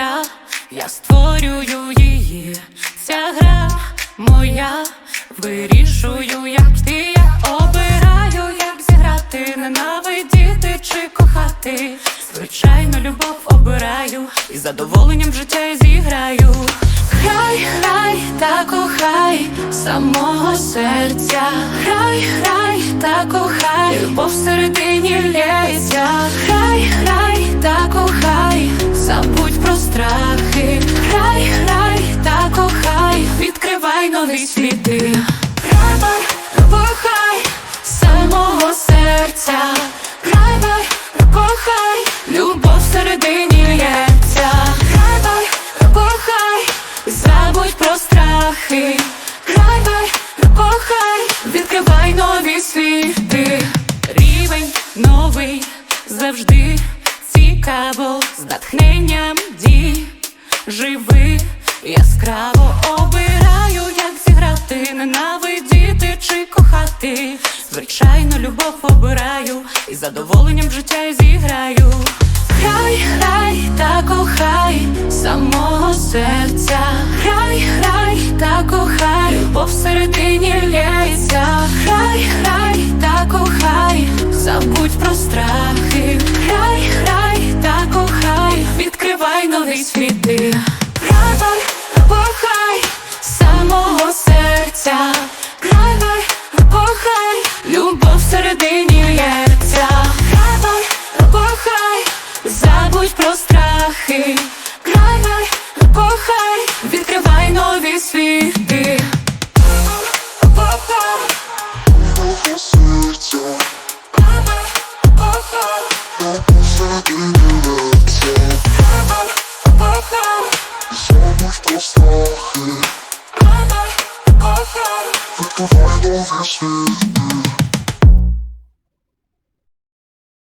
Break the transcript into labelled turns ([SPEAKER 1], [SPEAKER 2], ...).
[SPEAKER 1] гра, я створюю її. Ця гра моя, вирішую, як ти я обираю, як зіграти, ненавидіти чи кохати. Звичайно, любов обираю і задоволенням життя зіграю. Грай, грай та кохай самого серця. Грай, грай та кохай, любов всередині лється. Нові світи. Грай, кохай самого серця. Грай, кохай, любов всередині лється. Грай, кохай, забудь про страхи. Грай, кохай, відкривай нові світи. Рівень новий завжди цікаво, з натхненням дій. Живи яскраво обираю, любов обираю і задоволенням життя зіграю. Грай, грай та кохай самого серця. Грай, грай та кохай, любов всередині лється. Грай, грай та кохай, забудь про страхи. Грай, грай та кохай, відкривай нові світи. Грай, кохай самого серця. Страхи. Грай, кохай, відкривай нові світи.
[SPEAKER 2] Страхи, нові світи.